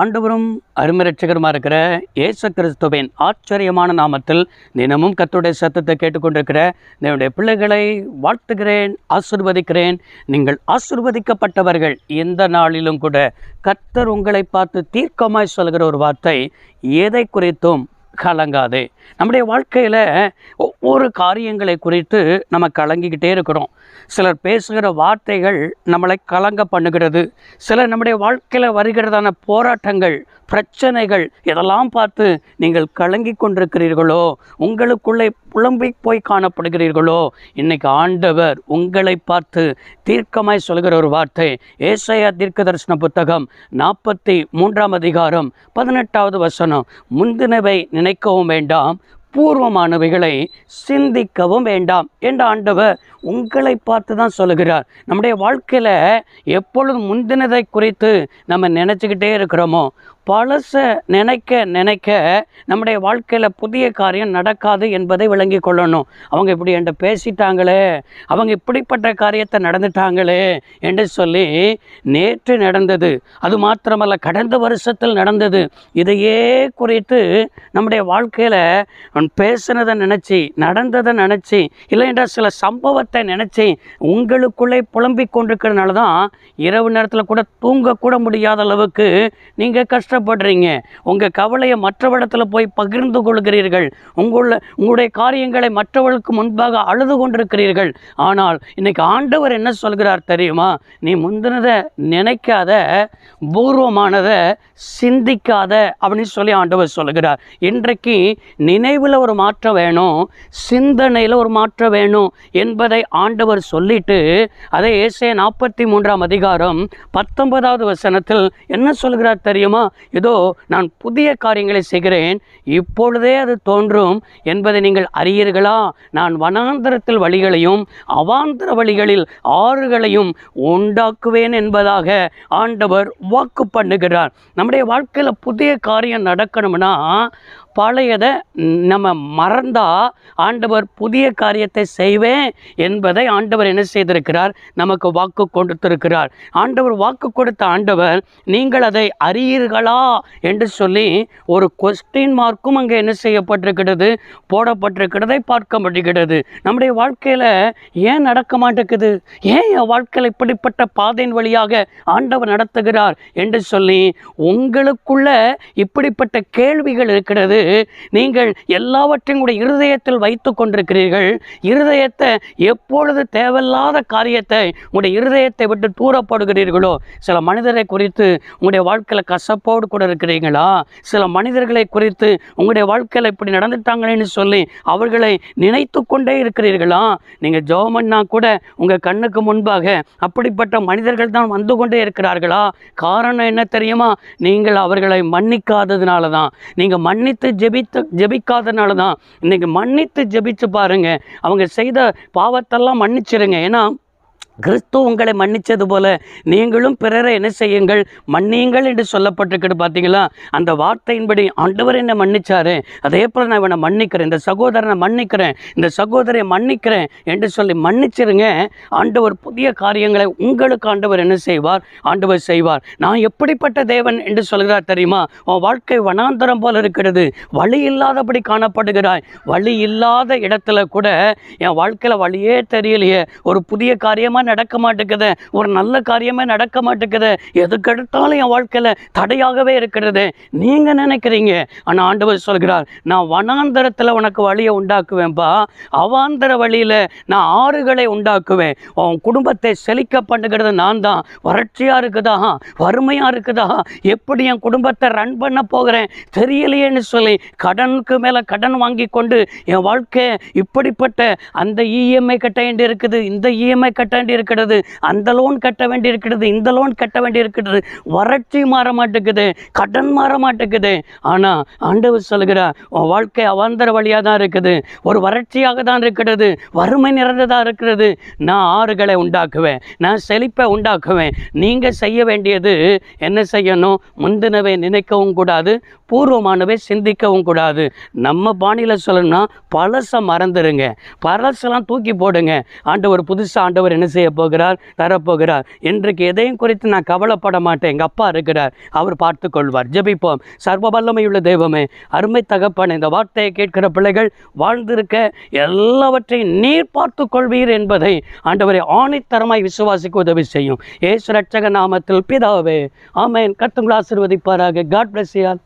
ஆண்டவரும் அருமரட்சகருமா இருக்கிற இயேசு கிறிஸ்துவின் ஆச்சரியமான நாமத்தில் தினமும் கத்துடைய சத்தத்தை கேட்டுக்கொண்டிருக்கிற என்னுடைய பிள்ளைகளை வாழ்த்துகிறேன் ஆசிர்வதிக்கிறேன். நீங்கள் ஆசிர்வதிக்கப்பட்டவர்கள். எந்த நாளிலும் கூட கர்த்தர் உங்களை பார்த்து தீர்க்கமாய் சொல்கிற ஒரு வார்த்தை எதை குறித்தும் கலங்காதே. நம்முடைய வாழ்க்கையில் ஒவ்வொரு காரியங்களை குறித்து நம்ம கலங்கிக்கிட்டே இருக்கிறோம். சிலர் பேசுகிற வார்த்தைகள் நம்மளை கலங்க பண்ணுகிறது. சிலர் நம்முடைய வாழ்க்கையில் வருகிறதான போராட்டங்கள் பிரச்சனைகள் இதெல்லாம் பார்த்து நீங்கள் கலங்கி கொண்டிருக்கிறீர்களோ உங்களுக்குள்ளே புலம்பி போய் காணப்படுகிறீர்களோ? இன்னைக்கு ஆண்டவர் உங்களை பார்த்து தீர்க்கமாய் சொல்கிற ஒரு வார்த்தை. ஏசையா தீர்க்க தரிசன புத்தகம் நாற்பத்தி மூன்றாம் அதிகாரம் பதினெட்டாவது வசனம். முந்தினவை நினைக்கவும் வேண்டாம் பூர்வமானவைகளை சிந்திக்கவும் வேண்டாம் என்ற ஆண்டவர் உங்களை பார்த்து தான் சொல்லுகிறார். நம்முடைய வாழ்க்கையில் எப்பொழுது முந்தினதை குறித்து நம்ம நினச்சிக்கிட்டே இருக்கிறோமோ பழச நினைக்க நினைக்க நம்முடைய வாழ்க்கையில் புதிய காரியம் நடக்காது என்பதை விளங்கி கொள்ளணும். அவங்க இப்படி என்கிட்ட பேசிட்டாங்களே அவங்க இப்படிப்பட்ட காரியத்தை நடந்துட்டாங்களே என்று சொல்லி நேற்று நடந்தது. அது மாத்திரமல்ல கடந்த வருஷத்தில் நடந்தது. இதையே குறித்து நம்முடைய வாழ்க்கையில் பேசினதை நினச்சி நடந்ததை நினச்சி இல்லைன்றா சில சம்பவத்தை நினச்சி உங்களுக்குள்ளே புலம்பிக் கொண்டிருக்கிறதுனால தான் இரவு நேரத்தில் கூட தூங்கக்கூட முடியாத அளவுக்கு நீங்கள் கஷ்டப்படுறீங்க. உங்கள் கவலையை மற்றவரிடத்தில் போய் பகிர்ந்து கொள்கிறீர்கள். உங்கள உங்களுடைய காரியங்களை மற்றவர்களுக்கு முன்பாக அழுது கொண்டிருக்கிறீர்கள். ஆனால் இன்னைக்கு ஆண்டவர் என்ன சொல்கிறார் தெரியுமா? நீ முந்தினதை நினைக்காத பூர்வமானதை சிந்திக்காத அப்படின்னு சொல்லி ஆண்டவர் சொல்கிறார் இன்றைக்கு நினைவில் ஒரு மாற்றம் வேணும் சிந்தனையில் ஒரு மாற்றம் வேணும் என்பதை ஆண்டவர் சொல்லிட்டு அதை ஏசே நாற்பத்தி மூன்றாம் அதிகாரம் பத்தொன்பதாவது வசனத்தில் என்ன சொல்கிறார் தெரியுமா? இதோ நான் புதிய காரியங்களை செய்கிறேன். இப்பொழுதே அது தோன்றும் என்பதை நீங்கள் அறியீர்களா? நான் வனாந்தரத்தில் வழிகளையும் அவாந்தர வழிகளில் ஆறுகளையும் உண்டாக்குவேன் என்பதாக ஆண்டவர் வாக்கு பண்ணுகிறார். நம்முடைய வாழ்க்கையில் புதிய காரியம் நடக்கணும்னா பழையதை நம்ம மறந்தா ஆண்டவர் புதிய காரியத்தை செய்வேன் என்பதை ஆண்டவர் என்ன செய்திருக்கிறார்? நமக்கு வாக்கு கொடுத்திருக்கிறார். ஆண்டவர் வாக்கு கொடுத்த ஆண்டவர் நீங்கள் அதை அறியீர்களா என்று சொல்லி ஒரு கொஸ்டின் மார்க்கும் அங்கே என்ன செய்யப்பட்டிருக்கிறது? போடப்பட்டிருக்கிறதை பார்க்க முடிகிறது. நம்முடைய வாழ்க்கையில் ஏன் நடக்க மாட்டேங்குது? ஏன் என் வாழ்க்கையில் இப்படிப்பட்ட பாதையின் வழியாக ஆண்டவர் நடத்துகிறார்? என்று சொல்லி உங்களுக்குள்ள இப்படிப்பட்ட கேள்விகள் இருக்கிறது. நீங்கள் எல்லாவற்றையும் கூட இருதயத்தில் வைத்து கொண்டிருக்கிறீர்கள். இருதயத்தை எப்பொழுது தேவையில்லாத காரியத்தை உங்களுடைய இருதயத்தை விட்டு தூரப்படுகிறீர்களோ சில மனிதரை குறித்து உங்களுடைய வாழ்க்கையில் கசப்போடு கூட இருக்கிறீங்களா சில மனிதர்களை குறித்து உங்களுடைய வாழ்க்கையில் இப்படி நடந்துட்டாங்களேன்னு சொல்லி அவர்களை நினைத்து கொண்டே இருக்கிறீர்களா? நீங்கள் ஜோமன்னா கூட உங்கள் கண்ணுக்கு முன்பாக அப்படிப்பட்ட மனிதர்கள் தான் வந்து கொண்டே இருக்கிறார்களா? காரணம் என்ன தெரியுமா? நீங்கள் அவர்களை மன்னிக்காததுனால தான் நீங்கள் மன்னித்து ஜெபித்து ஜெபிக்காதனால தான் இன்னைக்கு மன்னித்து ஜெபித்து பாருங்க. அவங்க செய்த பாவத்தெல்லாம் மன்னிச்சிருங்க. ஏன்னா கிறிஸ்து உங்களை மன்னிச்சது போல நீங்களும் பிறரை என்ன செய்யுங்கள்? மன்னியுங்கள் என்று சொல்லப்பட்டிருக்குது பார்த்தீங்களா? அந்த வார்த்தையின்படி ஆண்டவர் என்னை மன்னிச்சாரு. அதே போல் நான் இவனை மன்னிக்கிறேன். இந்த சகோதரனை மன்னிக்கிறேன். இந்த சகோதரியை மன்னிக்கிறேன் என்று சொல்லி மன்னிச்சிருங்க. ஆண்டவர் புதிய காரியங்களை உங்களுக்கு ஆண்டவர் என்ன செய்வார்? ஆண்டவர் செய்வார். நான் எப்படிப்பட்ட தேவன் என்று சொல்கிறார் தெரியுமா? உன் வாழ்க்கை வனாந்தரம் போல இருக்கிறது. வழி இல்லாதபடி காணப்படுகிறாய். வழி இல்லாத இடத்துல கூட என் வாழ்க்கையில் வழியே தெரியலையே. ஒரு புதிய காரியமாக நடக்க மாட்டேங்குது. ஒரு நல்ல காரியமே நடக்க மாட்டேங்குது. எதுக்கெடுத்தாலும் என் வாழ்க்கையில் தடையாகவே இருக்கிறது. நீங்கள் நினைக்கிறீங்க. ஆனால் ஆண்டவர் சொல்கிறார் நான் வனாந்தரத்தில் உனக்கு வழியை உண்டாக்குவேன்ப்பா அவாந்தர வழியில் நான் ஆறுகளை உண்டாக்குவேன். உன் குடும்பத்தை செழிக்க பண்ணுகிறது நான் தான் வறட்சியாக இருக்குதா வறுமையாக இருக்குதா? எப்படி என் குடும்பத்தை ரன் பண்ண போகிறேன்? தெரியலையேன்னு சொல்லி கடனுக்கு மேலே கடன் வாங்கி கொண்டு என் வாழ்க்கை இப்படிப்பட்ட அந்த இஎம்ஐ கட்ட வேண்டி இருக்குது இந்த இஎம்ஐ கட்ட வேண்டியிருக்கிறது. அந்த லோன் கட்ட வேண்டியிருக்கிறது இந்த லோன் கட்ட வேண்டியிருக்கிறது. வறட்சி மாற மாட்டேங்குது கடன் மாற மாட்டேங்குது. ஆனால் ஆண்டவர் சொல்கிறார் வாழ்க்கை அவாந்தர வழியாக தான் இருக்குது. ஒரு வறட்சியாக தான் இருக்கிறது வறுமை நிறைந்ததாக இருக்கிறது. நான் ஆறுகளை உண்டாக்குவேன் நான் செழிப்பை உண்டாக்குவேன். நீங்கள் செய்ய வேண்டியது என்ன செய்யணும்? முந்தினவை நினைக்கவும் கூடாது பூர்வமானவை சிந்திக்கவும் கூடாது. நம்ம பாணியில் சொல்லணும்னா பழசை மறந்துடுங்க பழசெல்லாம் தூக்கி போடுங்க. ஆண்டவர் புதுசாக ஆண்டவர் என்ன செய்ய செய்ய போகிறார் தரப்போகிறார். இன்றைக்கு எதையும் குறித்து நான் கவலைப்பட மாட்டேன். எங்கள் அப்பா இருக்கிறார். அவர் பார்த்து கொள்வார் ஜபிப்போம். சர்வ வல்லமையுள்ள தெய்வமே அருமை தகப்பன் இந்த வார்த்தையை கேட்கிற பிள்ளைகள் வாழ்ந்திருக்க எல்லாவற்றையும் நீர் பார்த்து கொள்வீர் என்பதை ஆண்டவரை ஆணைத்தரமாய் விசுவாசிக்க உதவி செய்யும். ஏசு ரட்சக நாமத்தில் பிதாவே ஆமேன். கத்துங்களை ஆசிர்வதிப்பாராக. காட் பிளஸ் யார்